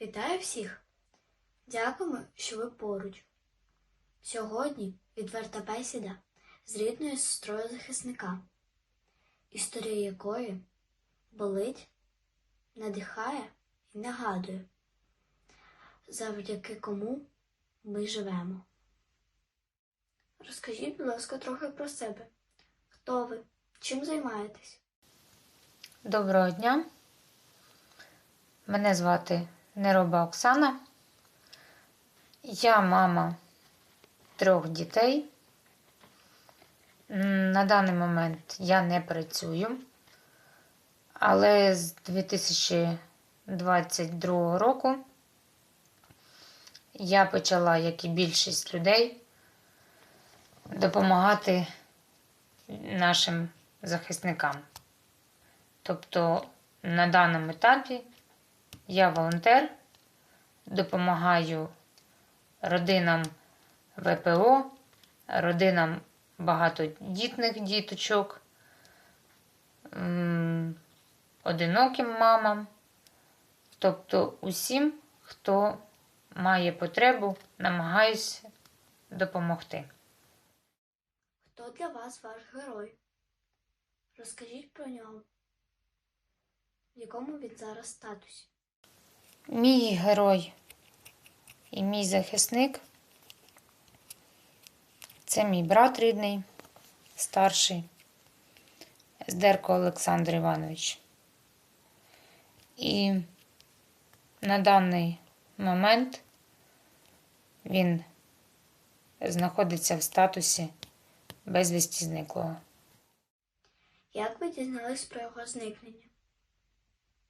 Вітаю всіх! Дякуємо, що ви поруч. Сьогодні відверта бесіда з рідною сестрою захисника, історія якої болить, надихає і нагадує, завдяки кому ми живемо. Розкажіть, будь ласка, трохи про себе. Хто ви? Чим займаєтесь? Доброго дня. Мене звати Нероба Оксана. Я мама трьох дітей. На даний момент я не працюю, але з 2022 року я почала, як і більшість людей, допомагати нашим захисникам. Тобто на даному етапі я волонтер, допомагаю родинам ВПО, родинам багатодітних діточок, одиноким мамам, тобто усім, хто має потребу, намагаюся допомогти. Хто для вас ваш герой? Розкажіть про нього. В якому він зараз статусі? Мій герой і мій захисник це мій брат рідний, старший, Здерко Олександр Іванович. І на даний момент він знаходиться в статусі безвісті зниклого. Як ви дізнались про його зникнення?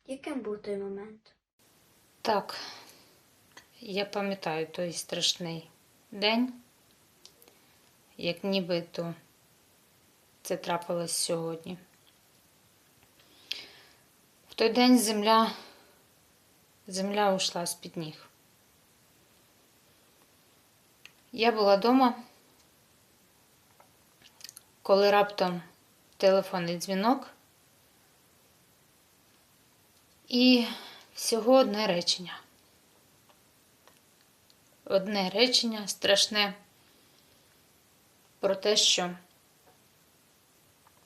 Яким був той момент? Так, я пам'ятаю той страшний день, як нібито це трапилось сьогодні. В той день земля, земля ушла з-під ніг. Я була вдома, коли раптом телефонний дзвінок і всього одне речення. Одне речення страшне про те, що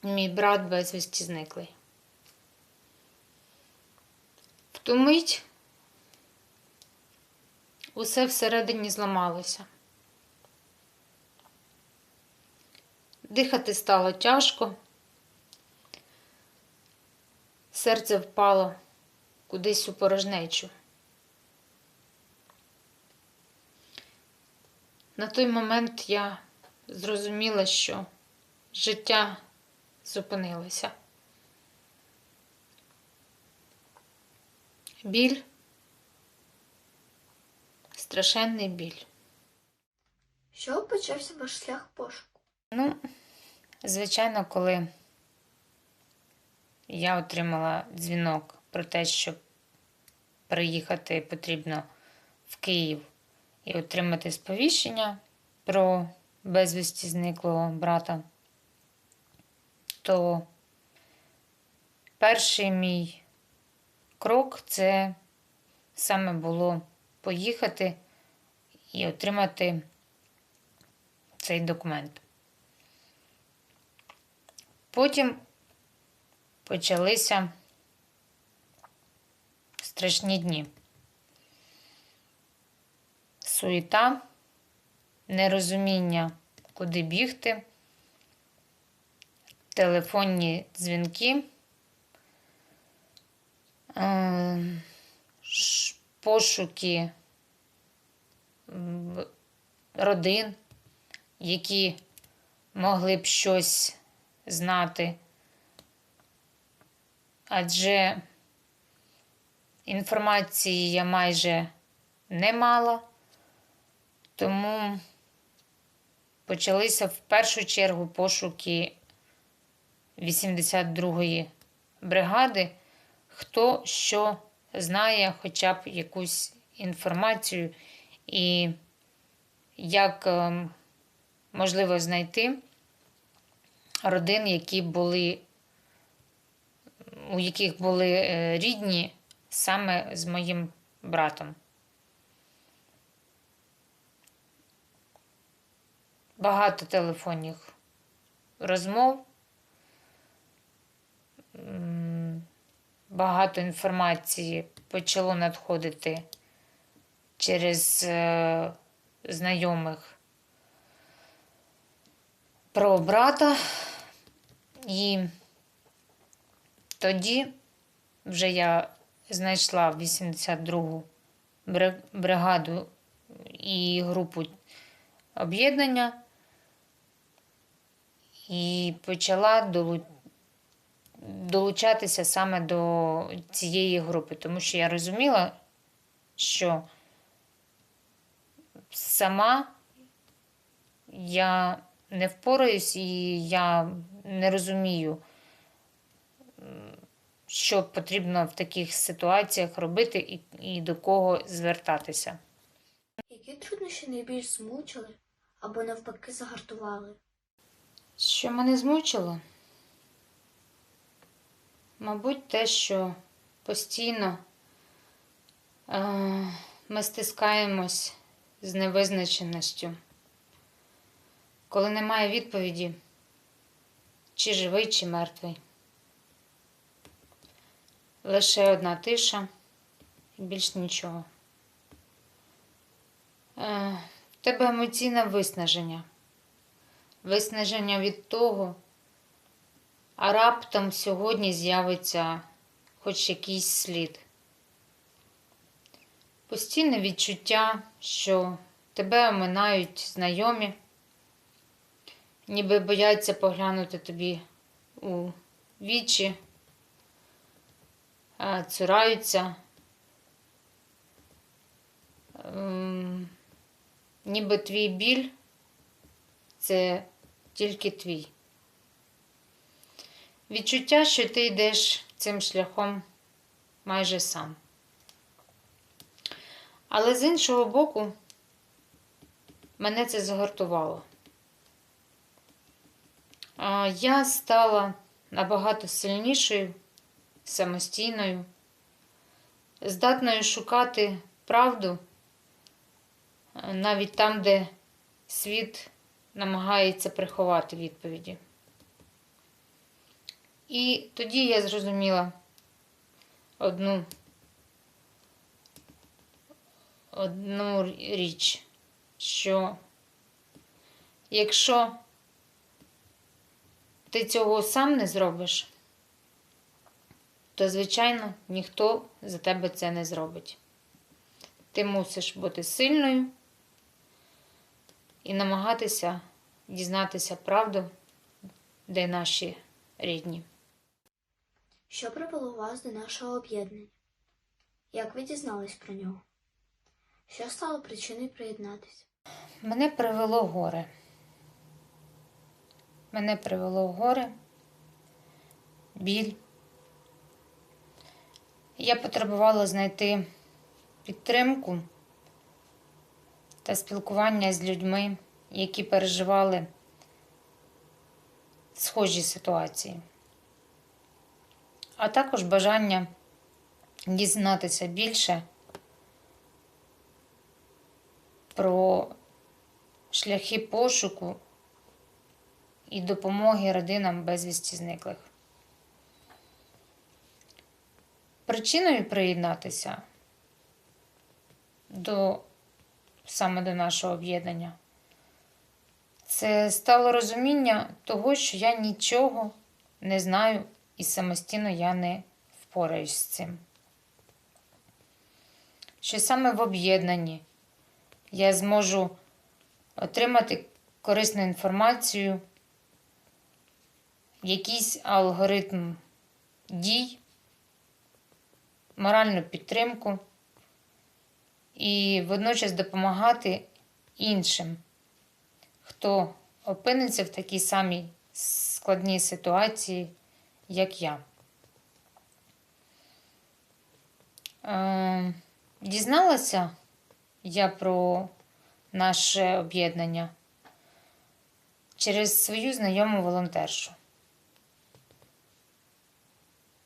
мій брат безвісті зниклий. В ту мить усе всередині зламалося. Дихати стало тяжко, серце впало кудись у порожнечу. На той момент я зрозуміла, що життя зупинилося. Біль, страшенний біль. Чого почався ваш шлях пошуку? Ну, звичайно, коли я отримала дзвінок про те, що приїхати потрібно в Київ і отримати сповіщення про безвісті зниклого брата, то перший мій крок це саме було поїхати і отримати цей документ. Потім почалися страшні дні. Суєта, нерозуміння, куди бігти, телефонні дзвінки, е, пошуки родин, які могли б щось знати. Адже інформації я майже не мала, тому почалися в першу чергу пошуки 82-ї бригади, хто що знає хоча б якусь інформацію і як ем, можливо знайти родин, які були, у яких були е, рідні саме з моїм братом. Багато телефонних розмов, багато інформації почало надходити через е, знайомих про брата. І тоді вже я знайшла 82-гу бригаду і групу об'єднання і почала долучатися саме до цієї групи, тому що я розуміла, що сама я не впораюсь і я не розумію, що потрібно в таких ситуаціях робити і, і до кого звертатися. Які труднощі найбільш змучили або навпаки загартували? Що мене змучило? Мабуть, те, що постійно е, ми стискаємось з невизначеністю, коли немає відповіді, чи живий, чи мертвий. Лише одна тиша більш нічого. Е, в тебе емоційне виснаження виснаження від того, а раптом сьогодні з'явиться хоч якийсь слід. Постійне відчуття, що тебе оминають знайомі, ніби бояться поглянути тобі у вічі, цураються. Ем, Ніби твій біль це тільки твій. Відчуття, що ти йдеш цим шляхом майже сам. Але з іншого боку, мене це згортувало. Я стала набагато сильнішою, самостійною, здатною шукати правду е, навіть там, де світ намагається приховати відповіді. І тоді я зрозуміла одну, одну річ, що якщо ти цього сам не зробиш, то, звичайно, ніхто за тебе це не зробить. Ти мусиш бути сильною і намагатися дізнатися правду, де наші рідні. Що привело вас до нашого об'єднання? Як ви дізнались про нього? Що стало причиною приєднатися? Мене привело горе. Мене привело горе, біль. Я потребувала знайти підтримку та спілкування з людьми, які переживали схожі ситуації, а також бажання дізнатися більше про шляхи пошуку і допомоги родинам безвісті зниклих. Причиною приєднатися до саме до нашого об'єднання. Це стало розуміння того, що я нічого не знаю і самостійно я не впораюсь з цим. Що саме в об'єднанні я зможу отримати корисну інформацію, якийсь алгоритм дій, моральну підтримку і водночас допомагати іншим, хто опиниться в такій самій складній ситуації, як я. Е, дізналася я про наше об'єднання через свою знайому волонтершу.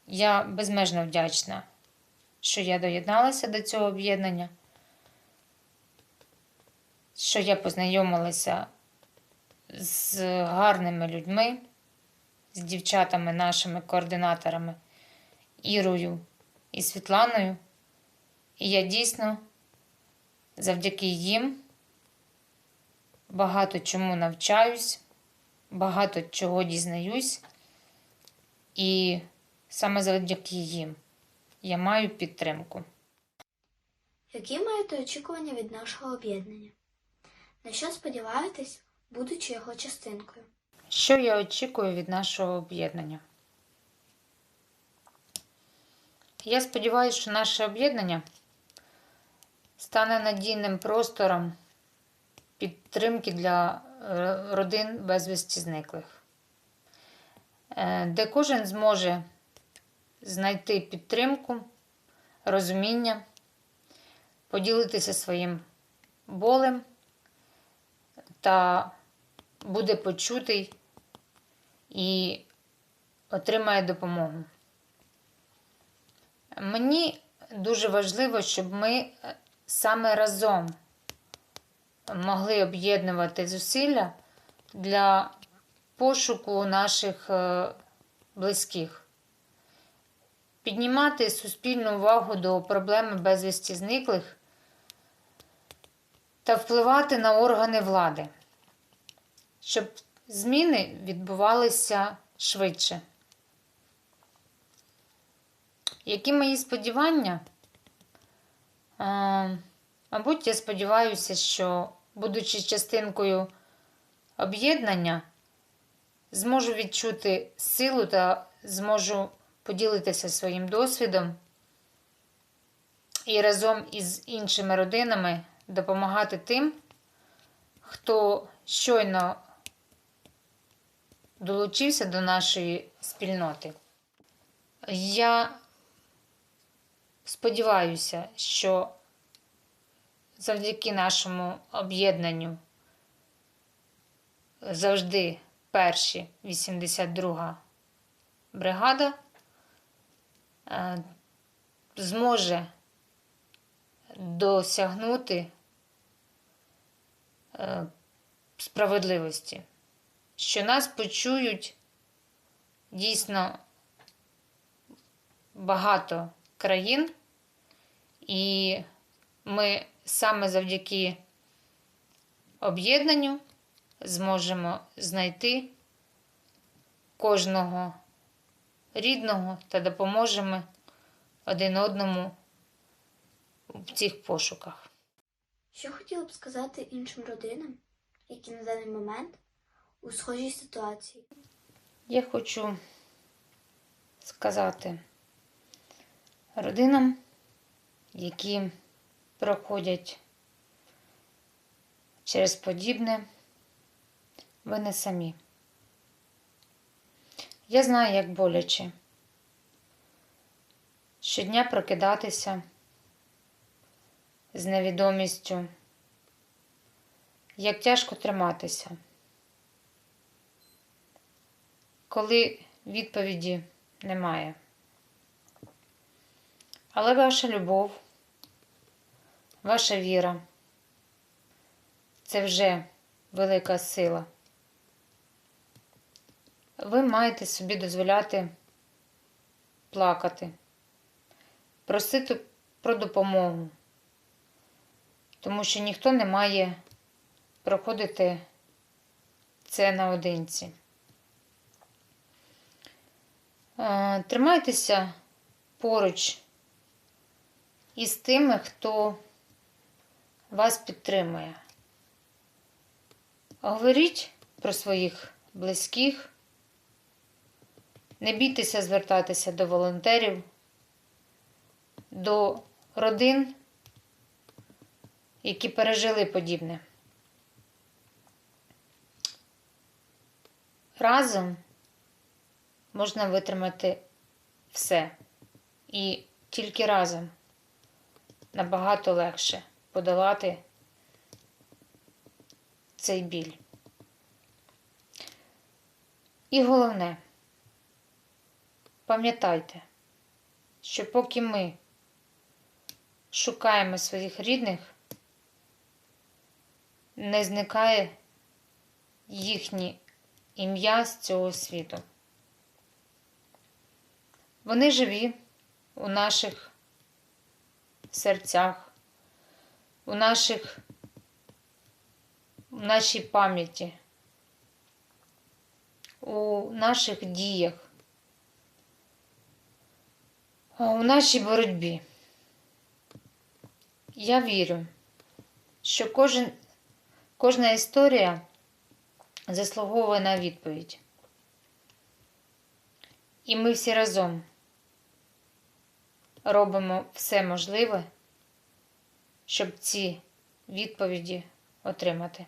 Я безмежно вдячна, що я доєдналася до цього об'єднання, що я познайомилася з гарними людьми, з дівчатами, нашими координаторами Ірою і Світланою. І я дійсно завдяки їм багато чому навчаюсь, багато чого дізнаюсь, і саме завдяки їм я маю підтримку. Які маєте очікування від нашого об'єднання? На що сподіваєтесь, будучи його частинкою? Що я очікую від нашого об'єднання? Я сподіваюся, що наше об'єднання стане надійним простором підтримки для е, родин безвісті зниклих, е, де кожен зможе знайти підтримку, розуміння, поділитися своїм болем та буде почутий і отримає допомогу. Мені дуже важливо, щоб ми е, саме разом могли об'єднувати зусилля для пошуку наших е, близьких, піднімати суспільну увагу до проблеми безвісті зниклих та впливати на органи влади, щоб зміни відбувалися швидше. Які мої сподівання? Е, Мабуть, я сподіваюся, що, будучи частинкою об'єднання, зможу відчути силу та зможу поділитися своїм досвідом і разом із іншими родинами допомагати тим, хто щойно долучився до нашої спільноти. Я сподіваюся, що завдяки нашому об'єднанню завжди перші 82 бригада зможе досягнути е, справедливості, що нас почують дійсно багато країн, і ми саме завдяки об'єднанню зможемо знайти кожного рідного та допоможемо один одному в цих пошуках. Що хотіли б сказати іншим родинам, які на даний момент у схожій ситуації? Я хочу сказати родинам, які проходять через подібне, ви не самі. Я знаю, як боляче щодня прокидатися з невідомістю, як тяжко триматися, коли відповіді немає. Але ваша любов, ваша віра це вже велика сила. Ви маєте собі дозволяти плакати, просити про допомогу, тому що ніхто не має проходити це наодинці. Е, Тримайтеся поруч із тими, хто вас підтримує. Говоріть про своїх близьких, не бійтеся звертатися до волонтерів, до родин, які пережили подібне. Разом можна витримати все. І тільки разом набагато легше подолати цей біль. І головне, пам'ятайте, що поки ми шукаємо своїх рідних, не зникає їхнє ім'я з цього світу. Вони живі у наших серцях, у наших, у нашій пам'яті, у наших діях, у нашій боротьбі. Я вірю, що кожен, кожна історія заслуговує на відповідь. І ми всі разом робимо все можливе, щоб ці відповіді отримати.